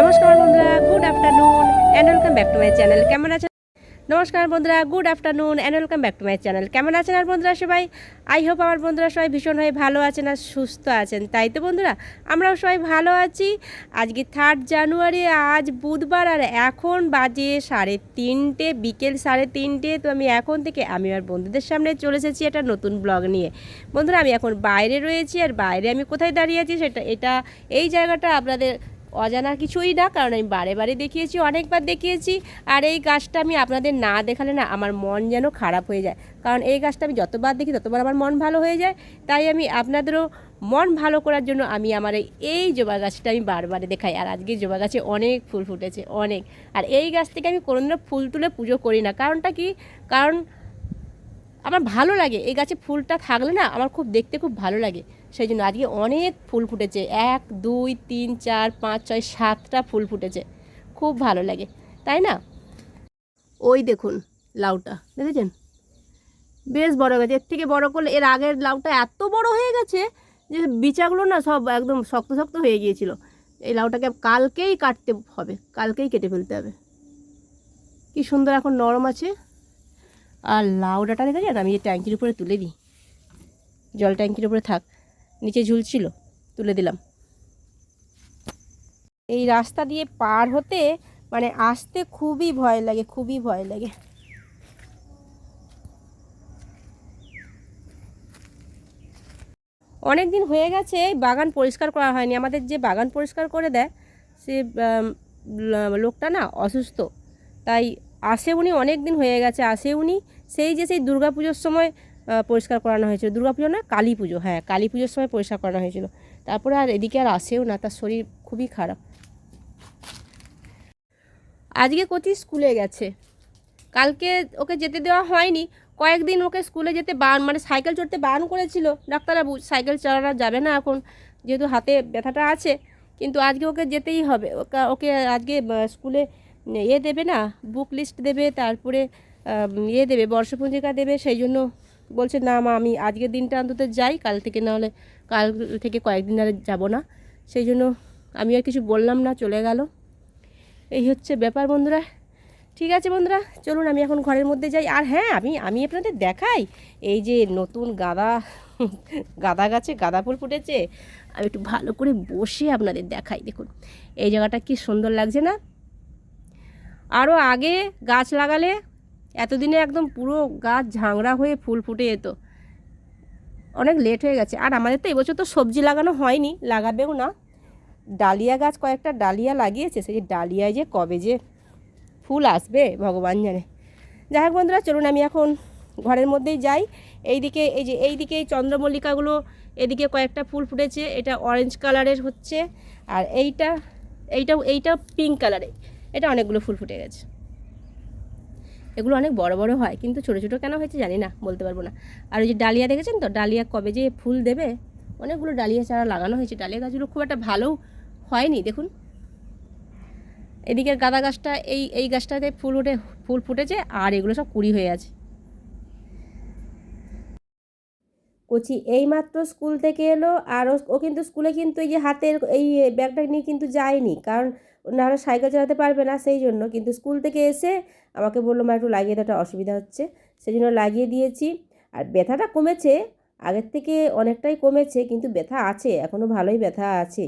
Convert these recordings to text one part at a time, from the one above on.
নমস্কার বন্ধুরা good afternoon and welcome back to my channel কেমন আছেন? নমস্কার বন্ধুরা good afternoon and welcome back to my channel কেমন আছেন আর বন্ধুরা সবাই? আই হোপ আমার বন্ধুরা সবাই ভীষণভাবে ভালো আছেন আর সুস্থ আছেন। তাই তো বন্ধুরা, আমরাও সবাই ভালো আছি। আজকে থার্ড জানুয়ারি আজ বুধবার আর এখন বাজে সাড়ে তিনটে, বিকেল সাড়ে তিনটে। তো আমি এখন থেকে আমি আর বন্ধুদের সামনে চলে এসেছি একটা নতুন ব্লগ নিয়ে। বন্ধুরা, আমি এখন বাইরে রয়েছি আর বাইরে আমি কোথায় দাঁড়িয়ে আছি সেটা, এটা এই জায়গাটা আপনাদের অজানা কিছুই না, কারণ আমি বারে বারে দেখিয়েছি, অনেকবার দেখিয়েছি। আর এই গাছটা আমি আপনাদের না দেখালে না আমার মন যেন খারাপ হয়ে যায়। কারণ এই গাছটা আমি যতবার দেখি, ততবার আমার মন ভালো হয়ে যায়। তাই আমি আপনাদেরও মন ভালো করার জন্য আমি আমার এই- জবা গাছটা আমি বারবারে দেখাই। আর আজকে জবা গাছে অনেক ফুল ফুটেছে, অনেক। আর এই গাছ থেকে আমি কোনোদিনও ফুল তুলে পুজো করি না। কারণটা কি? কারণ আমার ভালো লাগে। এই গাছে ফুলটা থাকলে না আমার খুব দেখতে খুব ভালো লাগে। সেই জন্য আজকে অনেক ফুল ফুটেছে। এক, দুই, তিন, চার, পাঁচ, ছয়, সাতটা ফুল ফুটেছে। খুব ভালো লাগে। তাই না? ওই দেখুন লাউটা। দেখেছেন? বেশ বড় গেছে। এর থেকে বড় করলে এর আগের লাউটা এত বড় হয়ে গেছে যে বিচাগুলো না সব একদম শক্ত শক্ত হয়ে গিয়েছিল। এই লাউটাকে কালকেই কাটতে হবে। কালকেই কেটে ফেলতে হবে। কি সুন্দর এখন নরম আছে। আর লাউ ডাঁটা দেখেছেন আমি এই ট্যাঙ্কির উপরে তুলে দিই। জল ট্যাঙ্কির উপরে থাক। নিচে ঝুলছিল তুলে দিলাম। এই রাস্তা দিয়ে পার হতে মানে আসতে খুবই ভয় লাগে, খুবই ভয় লাগে। অনেক দিন হয়ে গেছে বাগান পরিষ্কার করা হয়নি। আমাদের যে বাগান পরিষ্কার করে দেয়, সে লোকটা না অসুস্থ। তাই আসে উনি অনেক দিন হয়ে গেছে আসে উনি। সেই যে সেই দুর্গা পুজোর সময় পরিষ্কার করানো হয়েছিল। দুর্গা পুজো না, কালী পুজো হ্যাঁ কালী পুজোর সময় পরিষ্কার করানো হয়েছিল। তারপরে আর এদিকে আর আসেও না, তার শরীর খুবই খারাপ। আজকে কচি স্কুলে গেছে। কালকে ওকে যেতে দেওয়া হয়নি। কয়েকদিন ওকে স্কুলে যেতে বান মানে সাইকেল চড়তে বারণ করেছিল। ডাক্তারবাবু, সাইকেল চালানো যাবে না এখন, যেহেতু হাতে ব্যথাটা আছে। কিন্তু আজকে ওকে যেতেই হবে। ওকে আজকে স্কুলে ইয়ে দেবে না বুক লিস্ট দেবে, তারপরে ইয়ে দেবে, বর্ষপঞ্জিকা দেবে, সেই জন্য বলছে, না মা, আমি আজকের দিনটা অন্তত যাই, কাল থেকে না হলে কাল থেকে কয়েকদিন আর যাব না। সেই জন্য আমি আর কিছু বললাম না, চলে গেল। এই হচ্ছে ব্যাপার বন্ধুরা। ঠিক আছে বন্ধুরা, চলুন আমি এখন ঘরের মধ্যে যাই। আর হ্যাঁ আমি আমি আপনাদের দেখাই, এই যে নতুন গাঁদা গাঁদা গাছে গাঁদা ফুল ফুটেছে। আমি একটু ভালো করে বসে আপনাদের দেখাই, দেখুন। এই জায়গাটা কি সুন্দর লাগছে না? আরও আগে গাছ লাগালে এতদিনে একদম পুরো গাছ ঝাংড়া হয়ে ফুল ফুটে যেত। অনেক লেট হয়ে গেছে। আর আমাদের তো এবছর তো সবজি লাগানো হয়নি, লাগাবেও না। ডালিয়া গাছ কয়েকটা ডালিয়া লাগিয়েছে, সেই ডালিয়ায় যে কবে যে ফুল আসবে ভগবান জানে। যাই হোক বন্ধুরা, চলুন আমি এখন ঘরের মধ্যেই যাই। এইদিকে, এই যে এইদিকে এই চন্দ্রমল্লিকাগুলো, এদিকে কয়েকটা ফুল ফুটেছে। এটা অরেঞ্জ কালারের হচ্ছে। আর এইটা, এইটাও, এইটা পিঙ্ক কালারের এটা অনেকগুলো ফুল ফুটে গেছে। এগুলো অনেক বড় বড় হয়, কিন্তু ছোটো ছোটো কেন হয়েছে জানি না, বলতে পারব না। আর ওই যে ডালিয়া দেখেছেন তো? ডালিয়া কবে যে ফুল দেবে, অনেকগুলো ডালিয়া চারা লাগানো হয়েছে। ডালিয়া গাছগুলো খুব একটা ভালো হয়নি, দেখুন। এদিকের গাঁদা গাছটা, এই এই গাছটাতে ফুল উঠে, ফুল ফুটেছে, আর এগুলো সব কুড়ি হয়ে আছে। কচি এইমাত্র স্কুল থেকে এলো, আর ও- কিন্তু স্কুলে কিন্তু এই যে হাতের, এই ব্যাগটা নিয়ে কিন্তু যায়নি, কারণ নাহলে সাইকেল চালাতে পারবে না সেই জন্য, কিন্তু স্কুল থেকে এসে আমাকে বলল, মা, একটু লাগিয়ে দেওয়াটা অসুবিধা হচ্ছে। সেই জন্য লাগিয়ে দিয়েছি। আর ব্যথাটা কমেছে, আগের থেকে অনেকটাই কমেছে, কিন্তু ব্যথা আছে এখনও ভালোই ব্যথা আছে।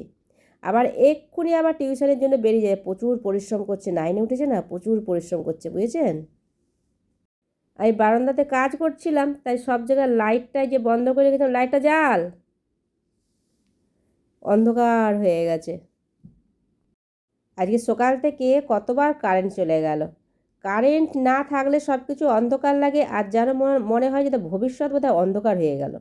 আবার এক্ষুনি আবার টিউশনের জন্য বেরিয়ে যায়, প্রচুর পরিশ্রম করছে নাইনে উঠেছে না, প্রচুর পরিশ্রম করছে, বুঝেছেন? আমি বারান্দাতে কাজ করছিলাম, তাই সব জায়গায় লাইটটা যে বন্ধ করে রেখেছিলাম লাইটটা জাল অন্ধকার হয়ে গেছে। আজকে সকাল থেকে কতবার কারেন্ট চলে গেল? কারেন্ট না থাকলে সব কিছু অন্ধকার লাগে, আর যেন মনে- হয় যে ভবিষ্যৎ বোধহয় অন্ধকার হয়ে গেল।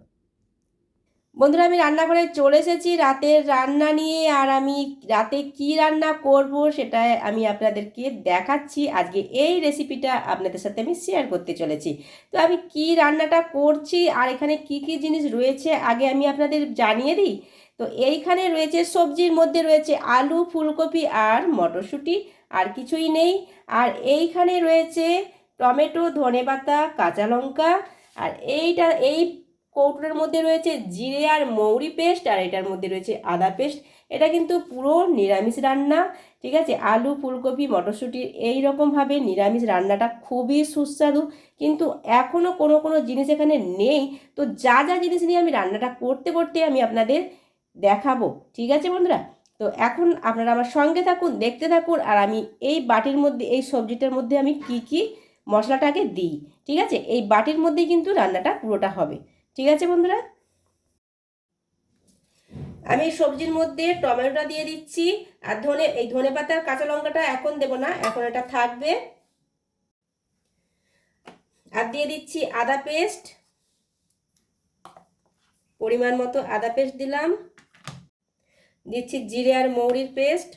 বন্ধুরা, আমি রান্নাঘরে চলে এসেছি। রাতের রান্না নিয়ে, আর আমি রাতে কি রান্না করব সেটা আমি আপনাদেরকে দেখাচ্ছি। আজকে এই রেসিপিটা আপনাদের সাথে আমি শেয়ার করতে চলেছি। তো আমি কি রান্নাটা করছি, আর এখানে কি কি জিনিস রয়েছে, আগে আমি আপনাদের জানিয়ে দিই। তো এইখানে রয়েছে, সবজির মধ্যে রয়েছে আলু, ফুলকপি আর মটরশুঁটি, আর কিছুই নেই। আর এইখানে রয়েছে টমেটো ধনেপাতা কাঁচা লঙ্কা, আর এইটা, এই কৌটোর মধ্যে রয়েছে জিরে আর মৌরি পেস্ট, আর এটার মধ্যে রয়েছে আদা পেস্ট। এটা কিন্তু পুরো নিরামিষ রান্না, ঠিক আছে? আলু, ফুলকপি, মটরশুঁটি, এই রকমভাবে নিরামিষ রান্নাটা খুবই সুস্বাদু। কিন্তু এখনও কোনো কোনো জিনিস এখানে নেই। তো যা যা জিনিস নিয়ে আমি রান্নাটা করতে করতে আমি আপনাদের দেখাবো, ঠিক আছে বন্ধুরা? তো এখন আপনারা আমার সঙ্গে থাকুন, দেখতে থাকুন, আর আমি এই বাটির মধ্যে, এই সবজিটার মধ্যে আমি কি কি মশলাটাকে দিই, ঠিক আছে? এই বাটির মধ্যেই কিন্তু রান্নাটা পুরোটা হবে, ঠিক আছে বন্ধুরা? আমি সবজির মধ্যে টমেটোটা দিয়ে দিচ্ছি, আর ধনে, এই ধনে পাতার কাঁচা লঙ্কাটা এখন দেবো না, এখন এটা থাকবে। আর দিয়ে দিচ্ছি আদা পেস্ট, পরিমাণ মতো আদা পেস্ট দিলাম। দিচ্ছি জিরে আর মৌরির পেস্ট।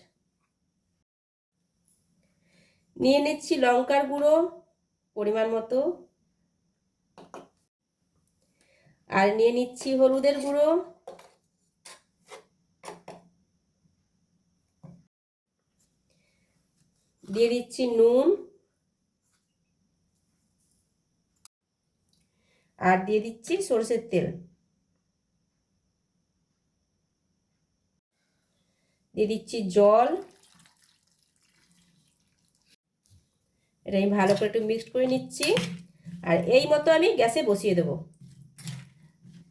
নিয়ে নিচ্ছি লঙ্কার গুঁড়ো পরিমাণ মতো। আর নিয়ে নিচ্ছি হলুদের গুঁড়ো। দিয়ে দিচ্ছি নুন। আর দিয়ে দিচ্ছি সরষের তেল। দিয়ে দিচ্ছি জল। এটা আমি ভালো করে একটু মিক্সড করে নিচ্ছি। আর এই মতো আমি গ্যাসে বসিয়ে দেবো।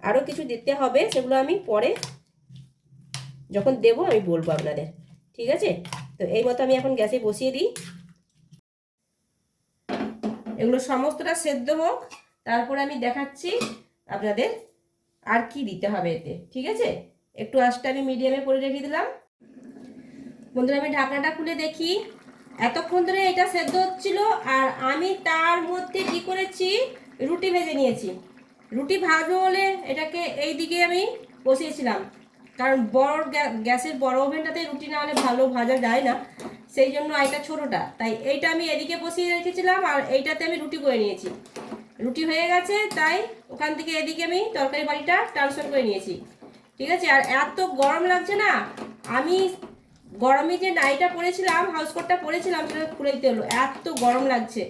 আরও কিছু দিতে হবে, সেগুলো আমি পরে যখন দেব আমি বলব আপনাদের। ঠিক আছে? তো এই মতো আমি এখন গ্যাসে বসিয়ে দিই। এগুলো সমস্তটা সেদ্ধ হোক, তারপরে আমি দেখাচ্ছি আপনাদের আর কি দিতে হবে এতে। ঠিক আছে? একটু আঁচটা আমি মিডিয়ামে করে রেখে দিলাম। বন্ধুরা, আমি ঢাকনাটা খুলে দেখি। এতক্ষণ ধরে এটা সেদ্ধ হচ্ছিল আর আমি তার মধ্যে কি করেছি? রুটি ভেজে নিয়েছি। রুটি ভাজবো বলে এটাকে এই দিকে আমি বসিয়েছিলাম। কারণ বড় গ্যাসের বড় ওভেনটাতে রুটি না হলে ভালো ভাজা যায় না। সেই জন্য এটা ছোটোটা। তাই এইটা আমি এদিকে বসিয়ে রেখেছিলাম আর এইটাতে আমি রুটি করে নিয়েছি। রুটি হয়ে গেছে, তাই ওখান থেকে এদিকে আমি তরকারি বাড়িটা ট্রান্সফার করে নিয়েছি। ঠিক আছে? আর এত গরম লাগছে না? আমি গরমে যে নাইটা পরেছিলাম হাউস কোটটা পরেছিলাম, সেটা খুলে দিতে হলো। এত গরম লাগছে।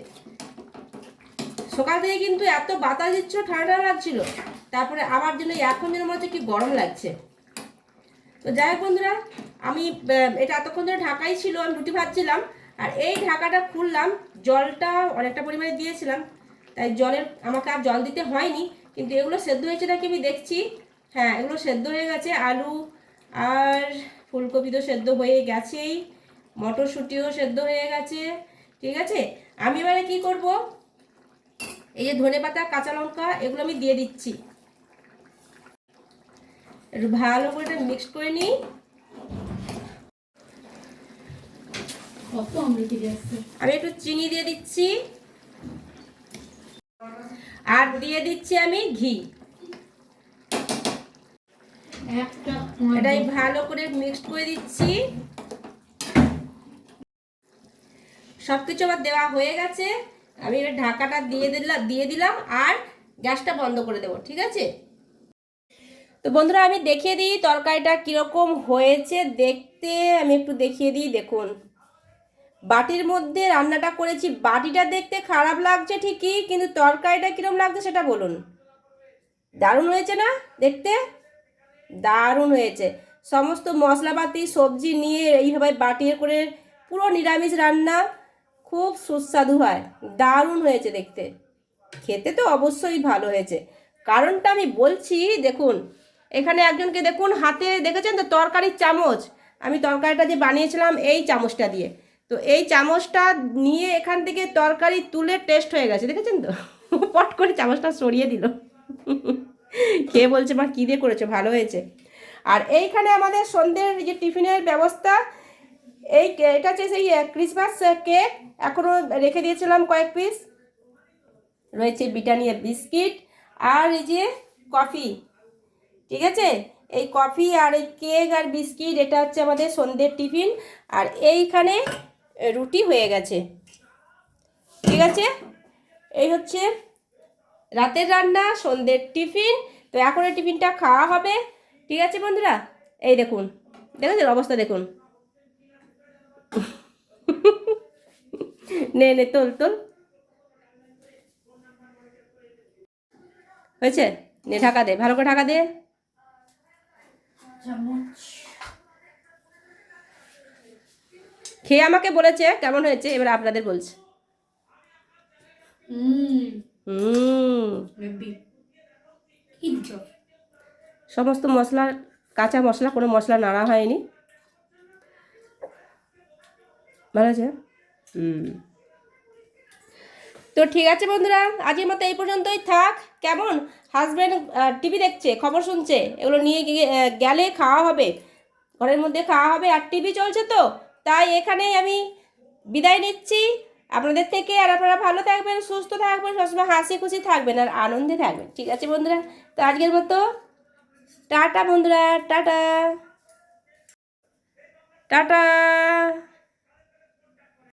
সকাল থেকে কিন্তু এত বাতাস দিচ্ছিল, ঠান্ডা লাগছিল। তারপরে আবার জন্য এখন যেন মনে হচ্ছে কি গরম লাগছে? তো যাই হোক বন্ধুরা, আমি এটা এতক্ষণ ধরে ঢাকাই ছিল, আমি রুটি ভাজছিলাম, আর এই ঢাকাটা খুললাম, জলটা অনেকটা পরিমাণে দিয়েছিলাম। তাই জলের, আমাকে আর জল দিতে হয়নি, কিন্তু এগুলো সেদ্ধ হয়েছে নাকি আমি দেখছি। হ্যাঁ এগুলো সেদ্ধ হয়ে গেছে, আলু আর ফুলকপি তো সেদ্ধ হয়ে গেছেই মটরশুঁটিও সেদ্ধ হয়ে গেছে ঠিক আছে? আমি এবারে কি করব? এই যে ধনে পাতা কাঁচা লঙ্কা এগুলো আমি দিয়ে দিচ্ছি। একটু ভালো করে এটা মিক্স করে নিই। আমি একটু চিনি দিয়ে দিচ্ছি। আর দিয়ে দিচ্ছি আমি ঘি। এটা আমি ভালো করে মিক্সড করে দিচ্ছি। সব কিছু আমার দেওয়া হয়ে গেছে। আমি এবার ঢাকাটা দিয়ে দিলাম দিয়ে দিলাম আর গ্যাসটা বন্ধ করে দেবো, ঠিক আছে? তো বন্ধুরা, আমি দেখিয়ে দিই তরকারিটা কীরকম হয়েছে। দেখতে আমি একটু দেখিয়ে দিই, দেখুন। বাটির মধ্যে রান্নাটা করেছি। বাটিটা দেখতে খারাপ লাগছে ঠিকই, কিন্তু তরকারিটা কীরকম লাগছে সেটা বলুন। দারুণ হয়েছে না দেখতে? দারুণ হয়েছে। সমস্ত মশলাপাতি, সবজি নিয়ে এইভাবে বাটিয়ে করে পুরো নিরামিষ রান্না খুব সুস্বাদু হয়। দারুণ হয়েছে দেখতে। খেতে তো অবশ্যই ভালো হয়েছে। কারণটা আমি বলছি, দেখুন, এখানে একজনকে দেখুন হাতে দেখেছেন তো তরকারির চামচ? আমি তরকারিটা যে বানিয়েছিলাম এই চামচটা দিয়ে। তো এই চামচটা নিয়ে এখান থেকে তরকারি তুলে টেস্ট হয়ে গেছে, দেখেছেন তো? পট করে চামচটা সরিয়ে দিল। খেয়ে বলছে মা কী দিয়ে করেছ? ভালো হয়েছে। আর এইখানে আমাদের সন্ধ্যের যে টিফিনের ব্যবস্থা, এই এটা হচ্ছে সেই ক্রিসমাস কেক এখনও রেখে দিয়েছিলাম কয়েক পিস রয়েছে ব্রিটানিয়া বিস্কিট আর এই যে কফি ঠিক আছে? এই কফি আর এই কেক আর বিস্কিট, এটা হচ্ছে আমাদের সন্ধ্যের টিফিন। আর এইখানে রুটি হয়ে গেছে। ঠিক আছে? এই হচ্ছে রাতের রান্না, সন্ধ্যের টিফিন। তো এখন এই টিফিনটা খাওয়া হবে। ঠিক আছে বন্ধুরা? এই দেখুন। দেখেছেন অবস্থা দেখুন? নে নে, তোল তোল। হয়েছে? নে, ঢাকা দে। ভালো করে ঢাকা দে। খেয়ে আমাকে বলেছে, কেমন হয়েছে? এবার আপনাদের বলছে। হুম। সমস্ত মশলা কাঁচা মশলা কোনো মশলা নাড়া হয়নি। ভালো আছে? হুম। তো ঠিক আছে বন্ধুরা আজকের মতো এই পর্যন্তই থাক। কেমন? হাজব্যান্ড টিভি দেখছে খবর শুনছে এগুলো নিয়ে গিয়ে গেলে খাওয়া হবে। ঘরের মধ্যে খাওয়া হবে আর টিভি চলছে তো। তাই এখানেই আমি বিদায় নিচ্ছি। আপনাদের থেকে আর আপনারা ভালো থাকবেন, সুস্থ থাকবেন সবসময় হাসি খুশি থাকবেন আর আনন্দে থাকবেন। ঠিক আছে বন্ধুরা? তো আজকের মতো টাটা বন্ধুরা, টাটা। টাটা।